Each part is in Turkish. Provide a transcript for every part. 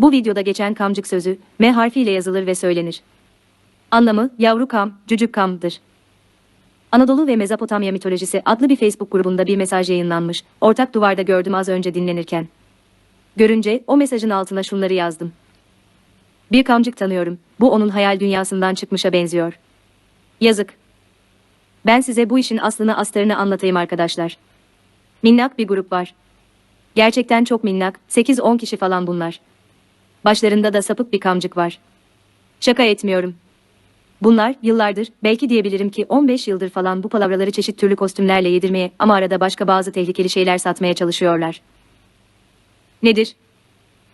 Bu videoda geçen kamcık sözü M harfiyle yazılır ve söylenir. Anlamı yavru kam, cücük kamdır. Anadolu ve Mezopotamya mitolojisi adlı bir Facebook grubunda bir mesaj yayınlanmış. Ortak duvarda gördüm az önce dinlenirken. Görünce o mesajın altına şunları yazdım. Bir kamcık tanıyorum. Bu onun hayal dünyasından çıkmışa benziyor. Yazık. Ben size bu işin aslını astarını anlatayım arkadaşlar. Minnak bir grup var. Gerçekten çok minnak, 8-10 kişi falan bunlar. Başlarında da sapık bir kamcık var. Şaka etmiyorum. Bunlar yıllardır, belki diyebilirim ki 15 yıldır falan bu palavraları çeşit türlü kostümlerle yedirmeye ama arada başka bazı tehlikeli şeyler satmaya çalışıyorlar. Nedir?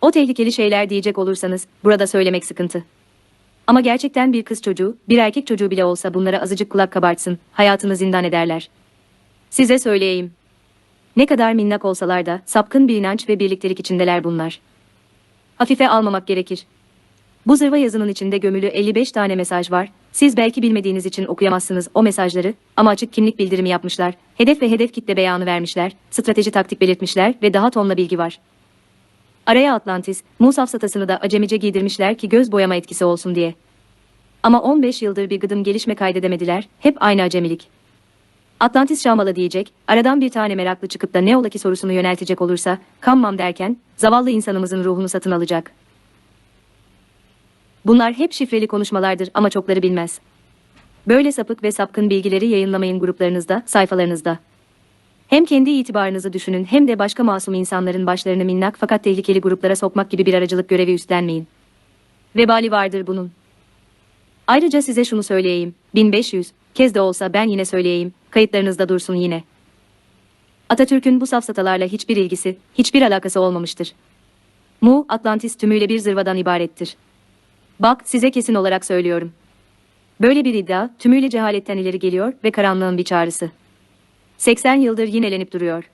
O tehlikeli şeyler diyecek olursanız, burada söylemek sıkıntı. Ama gerçekten bir kız çocuğu, bir erkek çocuğu bile olsa bunlara azıcık kulak kabartsın, hayatını zindan ederler. Size söyleyeyim. Ne kadar minnak olsalar da sapkın bir inanç ve birliktelik içindeler bunlar. Hafife almamak gerekir. Bu zırva yazının içinde gömülü 55 tane mesaj var. Siz belki bilmediğiniz için okuyamazsınız o mesajları ama açık kimlik bildirimi yapmışlar. Hedef ve hedef kitle beyanı vermişler. Strateji taktik belirtmişler ve daha tonla bilgi var. Araya Atlantis, Musaf satasını da acemice giydirmişler ki göz boyama etkisi olsun diye. Ama 15 yıldır bir gıdım gelişme kaydedemediler, hep aynı acemilik. Atlantis Şamalı diyecek, aradan bir tane meraklı çıkıp da ne ola ki sorusunu yöneltecek olursa, kanmam derken, zavallı insanımızın ruhunu satın alacak. Bunlar hep şifreli konuşmalardır ama çokları bilmez. Böyle sapık ve sapkın bilgileri yayınlamayın gruplarınızda, sayfalarınızda. Hem kendi itibarınızı düşünün hem de başka masum insanların başlarını minnak fakat tehlikeli gruplara sokmak gibi bir aracılık görevi üstlenmeyin. Vebali vardır bunun. Ayrıca size şunu söyleyeyim. 1500 kez de olsa ben yine söyleyeyim. Kayıtlarınızda dursun yine. Atatürk'ün bu safsatalarla hiçbir ilgisi, hiçbir alakası olmamıştır. Mu, Atlantis tümüyle bir zırvadan ibarettir. Bak, size kesin olarak söylüyorum. Böyle bir iddia, tümüyle cehaletten ileri geliyor ve karanlığın bir çağrısı. 80 yıldır yinelenip duruyor.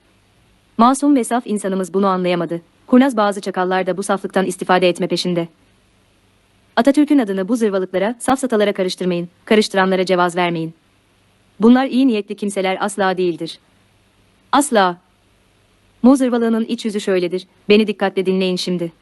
Masum ve saf insanımız bunu anlayamadı. Kurnaz bazı çakallar da bu saflıktan istifade etme peşinde. Atatürk'ün adını bu zırvalıklara, safsatalara karıştırmayın, karıştıranlara cevaz vermeyin. Bunlar iyi niyetli kimseler asla değildir. Asla. Mu zırvalığının iç yüzü şöyledir, beni dikkatle dinleyin şimdi.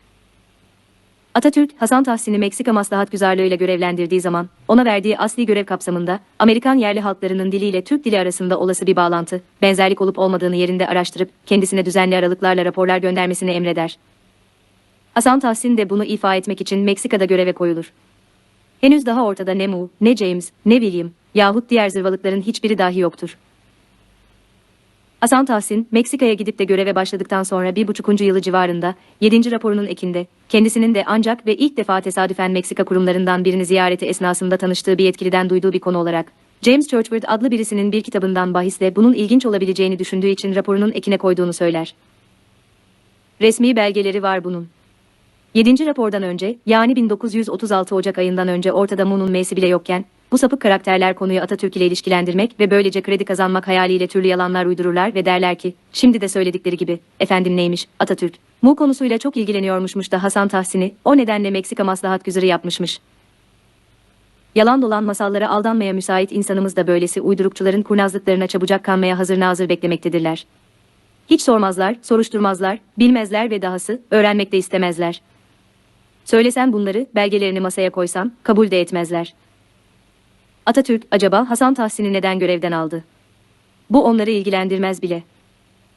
Atatürk, Hasan Tahsin'i Meksika Maslahat Güzarlığı'yla görevlendirdiği zaman, ona verdiği asli görev kapsamında, Amerikan yerli halklarının diliyle Türk dili arasında olası bir bağlantı, benzerlik olup olmadığını yerinde araştırıp, kendisine düzenli aralıklarla raporlar göndermesini emreder. Hasan Tahsin de bunu ifa etmek için Meksika'da göreve koyulur. Henüz daha ortada ne Mu, ne James, ne William, yahut diğer zırvalıkların hiçbiri dahi yoktur. Hasan Tahsin, Meksika'ya gidip de göreve başladıktan sonra bir buçukuncu yılı civarında, 7. raporunun ekinde, kendisinin de ancak ve ilk defa tesadüfen Meksika kurumlarından birini ziyareti esnasında tanıştığı bir yetkiliden duyduğu bir konu olarak, James Churchward adlı birisinin bir kitabından bahisle bunun ilginç olabileceğini düşündüğü için raporunun ekine koyduğunu söyler. Resmi belgeleri var bunun. 7. rapordan önce, yani 1936 Ocak ayından önce ortada Mu'nun M'si bile yokken, bu sapık karakterler konuyu Atatürk ile ilişkilendirmek ve böylece kredi kazanmak hayaliyle türlü yalanlar uydururlar ve derler ki, şimdi de söyledikleri gibi, efendim neymiş, Atatürk, Mu konusuyla çok ilgileniyormuşmuş da Hasan Tahsin'i, o nedenle Meksika maslahat güzarı yapmışmış. Yalan dolan masallara aldanmaya müsait insanımız da böylesi uydurukçuların kurnazlıklarına çabucak kanmaya hazır nazır beklemektedirler. Hiç sormazlar, soruşturmazlar, bilmezler ve dahası, öğrenmek de istemezler. Söylesem bunları, belgelerini masaya koysam, kabul de etmezler. Atatürk, acaba Hasan Tahsin'i neden görevden aldı? Bu onları ilgilendirmez bile.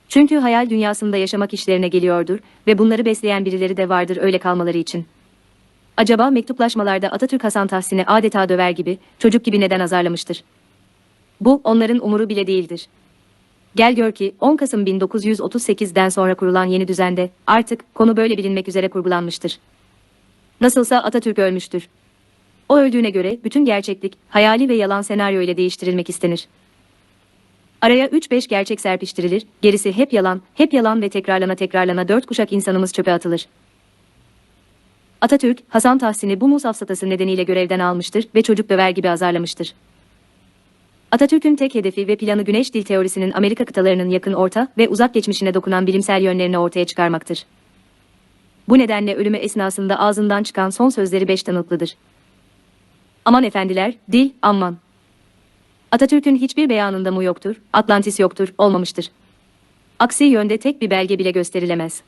Çünkü hayal dünyasında yaşamak işlerine geliyordur ve bunları besleyen birileri de vardır öyle kalmaları için. Acaba mektuplaşmalarda Atatürk Hasan Tahsin'i adeta döver gibi, çocuk gibi neden azarlamıştır? Bu, onların umuru bile değildir. Gel gör ki 10 Kasım 1938'den sonra kurulan yeni düzende artık konu böyle bilinmek üzere kurgulanmıştır. Nasılsa Atatürk ölmüştür. O öldüğüne göre bütün gerçeklik, hayali ve yalan senaryo ile değiştirilmek istenir. Araya 3-5 gerçek serpiştirilir, gerisi hep yalan, hep yalan ve tekrarlana tekrarlana dört kuşak insanımız çöpe atılır. Atatürk, Hasan Tahsin'i bu Musaf satası nedeniyle görevden almıştır ve çocuk döver gibi azarlamıştır. Atatürk'ün tek hedefi ve planı güneş dil teorisinin Amerika kıtalarının yakın orta ve uzak geçmişine dokunan bilimsel yönlerini ortaya çıkarmaktır. Bu nedenle ölümü esnasında ağzından çıkan son sözleri beş tanıklıdır. Aman efendiler, dil, aman. Atatürk'ün hiçbir beyanında mu yoktur, Atlantis yoktur, olmamıştır. Aksi yönde tek bir belge bile gösterilemez.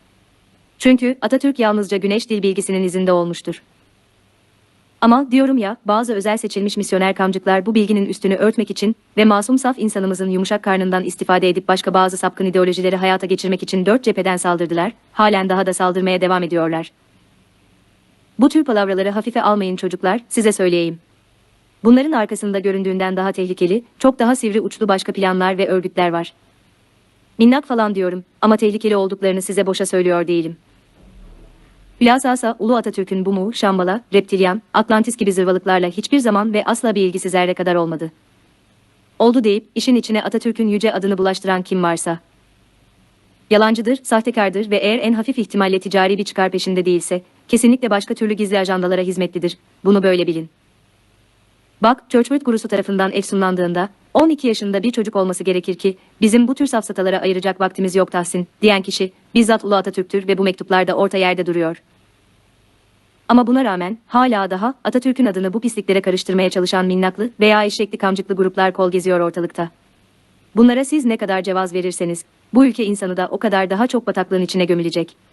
Çünkü Atatürk yalnızca güneş dil bilgisinin izinde olmuştur. Ama diyorum ya, bazı özel seçilmiş misyoner kamcıklar bu bilginin üstünü örtmek için ve masum saf insanımızın yumuşak karnından istifade edip başka bazı sapkın ideolojileri hayata geçirmek için dört cepheden saldırdılar, halen daha da saldırmaya devam ediyorlar. Bu tür palavraları hafife almayın çocuklar, size söyleyeyim. Bunların arkasında göründüğünden daha tehlikeli, çok daha sivri uçlu başka planlar ve örgütler var. Minnak falan diyorum ama tehlikeli olduklarını size boşa söylüyor değilim. Hülasasa Ulu Atatürk'ün bu mu, Şambala, Reptilyan, Atlantis gibi zırvalıklarla hiçbir zaman ve asla bir ilgisi zerre kadar olmadı. Oldu deyip işin içine Atatürk'ün yüce adını bulaştıran kim varsa. Yalancıdır, sahtekardır ve eğer en hafif ihtimalle ticari bir çıkar peşinde değilse, kesinlikle başka türlü gizli ajandalara hizmetlidir. Bunu böyle bilin. Bak, Churchward gurusu tarafından efsunlandığında, 12 yaşında bir çocuk olması gerekir ki, bizim bu tür safsatalara ayıracak vaktimiz yok Tahsin, diyen kişi, bizzat Ulu Atatürk'tür ve bu mektuplarda orta yerde duruyor. Ama buna rağmen, hala daha Atatürk'ün adını bu pisliklere karıştırmaya çalışan minnaklı veya eşekli kamcıklı gruplar kol geziyor ortalıkta. Bunlara siz ne kadar cevaz verirseniz, bu ülke insanı da o kadar daha çok bataklığın içine gömülecek.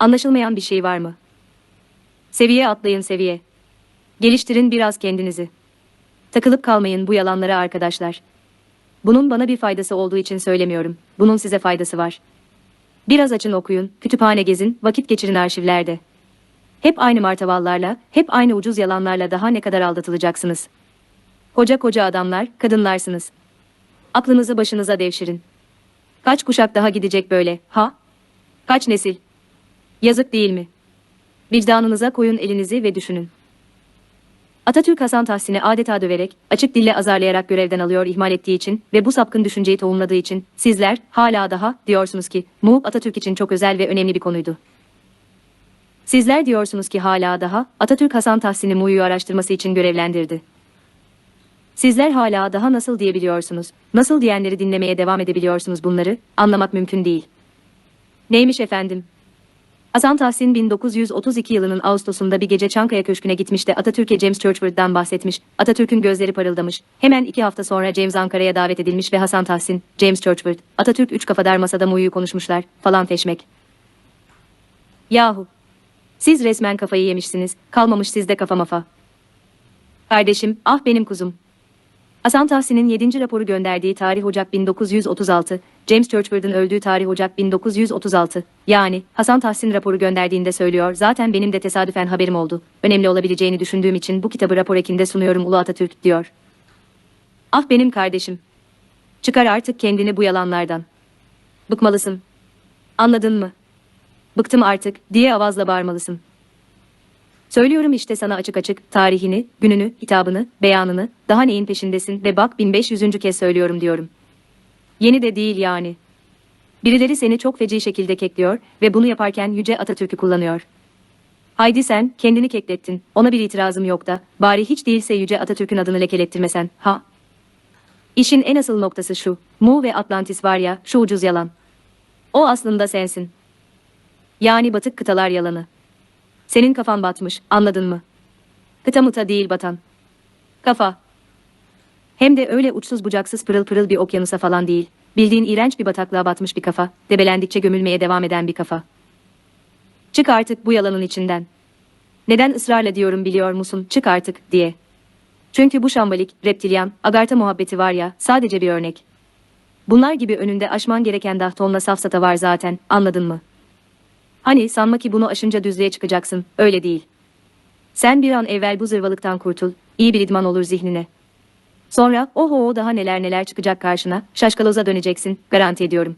Anlaşılmayan bir şey var mı? Seviye atlayın seviye. Geliştirin biraz kendinizi. Takılıp kalmayın bu yalanlara arkadaşlar. Bunun bana bir faydası olduğu için söylemiyorum. Bunun size faydası var. Biraz açın okuyun, kütüphane gezin, vakit geçirin arşivlerde. Hep aynı martavallarla, hep aynı ucuz yalanlarla daha ne kadar aldatılacaksınız. Koca koca adamlar, kadınlarsınız. Aklınızı başınıza devşirin. Kaç kuşak daha gidecek böyle, ha? Kaç nesil? Yazık değil mi? Vicdanınıza koyun elinizi ve düşünün. Atatürk Hasan Tahsin'i adeta döverek, açık dille azarlayarak görevden alıyor ihmal ettiği için ve bu sapkın düşünceyi tohumladığı için sizler hala daha diyorsunuz ki mu Atatürk için çok özel ve önemli bir konuydu. Sizler diyorsunuz ki hala daha Atatürk Hasan Tahsin'i Mu'yu araştırması için görevlendirdi. Sizler hala daha nasıl diyebiliyorsunuz, nasıl diyenleri dinlemeye devam edebiliyorsunuz bunları, anlamak mümkün değil. Neymiş efendim? Hasan Tahsin 1932 yılının Ağustos'unda bir gece Çankaya Köşkü'ne gitmiş de Atatürk'e James Churchward'dan bahsetmiş. Atatürk'ün gözleri parıldamış. Hemen iki hafta sonra James Ankara'ya davet edilmiş ve Hasan Tahsin, James Churchward, Atatürk üç kafadar masada muyu konuşmuşlar falan feşmek. Yahu. Siz resmen kafayı yemişsiniz, kalmamış sizde kafa mafa. Kardeşim, ah benim kuzum. Hasan Tahsin'in 7. raporu gönderdiği tarih Ocak 1936, James Churchward'ın öldüğü tarih Ocak 1936. Yani Hasan Tahsin raporu gönderdiğinde söylüyor. Zaten benim de tesadüfen haberim oldu. Önemli olabileceğini düşündüğüm için bu kitabı rapor ekinde sunuyorum Ulu Atatürk diyor. Ah benim kardeşim. Çıkar artık kendini bu yalanlardan. Bıkmalısın. Anladın mı? Bıktım artık diye avazla bağırmalısın. Söylüyorum işte sana açık açık tarihini, gününü, hitabını, beyanını, daha neyin peşindesin ve bak 1500. kez söylüyorum diyorum. Yeni de değil yani. Birileri seni çok feci şekilde kekliyor ve bunu yaparken Yüce Atatürk'ü kullanıyor. Haydi sen kendini keklettin, ona bir itirazım yok da, bari hiç değilse Yüce Atatürk'ün adını lekelettirmesen, ha? İşin en asıl noktası şu, Mu ve Atlantis var ya, şu ucuz yalan. O aslında sensin. Yani batık kıtalar yalanı. Senin kafan batmış, anladın mı? Kıta mıta değil batan. Kafa. Hem de öyle uçsuz bucaksız pırıl pırıl bir okyanusa falan değil. Bildiğin iğrenç bir bataklığa batmış bir kafa, debelendikçe gömülmeye devam eden bir kafa. Çık artık bu yalanın içinden. Neden ısrarla diyorum biliyor musun, çık artık, diye. Çünkü bu şambalik, reptilyan, agarta muhabbeti var ya, sadece bir örnek. Bunlar gibi önünde aşman gereken daha tonla safsata var zaten, anladın mı? Hani sanma ki bunu aşınca düzlüğe çıkacaksın, öyle değil. Sen bir an evvel bu zırvalıktan kurtul, iyi bir idman olur zihnine. Sonra oho daha neler neler çıkacak karşına, şaşkaloza döneceksin, garanti ediyorum.